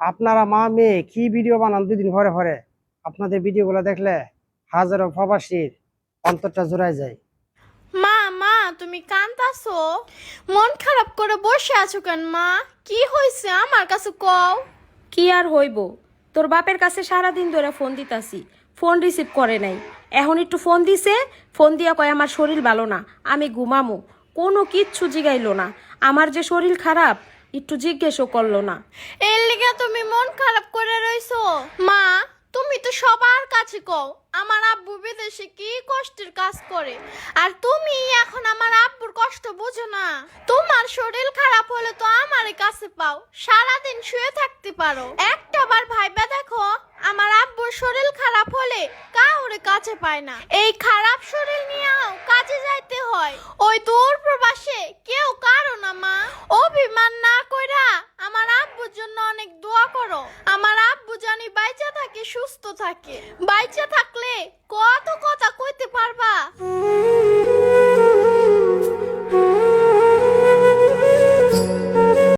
আপনারা মা মেয়ে কি ভিডিও বানান দুদিন ঘরে ঘরে? আপনাদের ভিডিওগুলো দেখলে হাজারো প্রবাসীর অন্তরটা জোড়ায় যায়। মা মা তুমি কান্দাছো? মন খারাপ করে বসে আছো কেন মা? কি হয়েছে আমার কাছে কও? কি আর হইব? তোর বাপের কাছে সারাদিন ধরে ফোন দিতাছি ফোন রিসিভ করে নাই। এখন একটু ফোন দিছে ফোন দিয়া কয় আমার শরীর ভালো না আমি ঘুমামু। কোনো কিচ্ছু জিগাইলো না। আমার যে শরীর খারাপ একটু জিজ্ঞেসও করল না। এর লিগে তুমি মন খারাপ করে রইছো? মা! তুমি তো সবার কাছে কও আমার আব্বু বিদেশে কি কষ্টের কাজ করে। আর তুমি এখন আমার আব্বুর কষ্ট বুঝো না। তোমার শরীর খারাপ হলে তো আমার কাছে পাও সারাদিন শুয়ে থাকতে পারো। একটা বার ভাইবা দেখো আমার আব্বুর শরীর খারাপ হলে কাউরে কাছে পায় না। এই খারাপ শরীর নিয়েও কাজে যাইতে হয়। ওই দূর প্রবাসে কেউ কারও না মা। অভিমান না কইরা আমার আব্বুর জন্য অনেক দোয়া করো। আমার আব্বু জানি বাইচা থাকে সুস্থ থাকে। বাইচা থাকলে কত কথা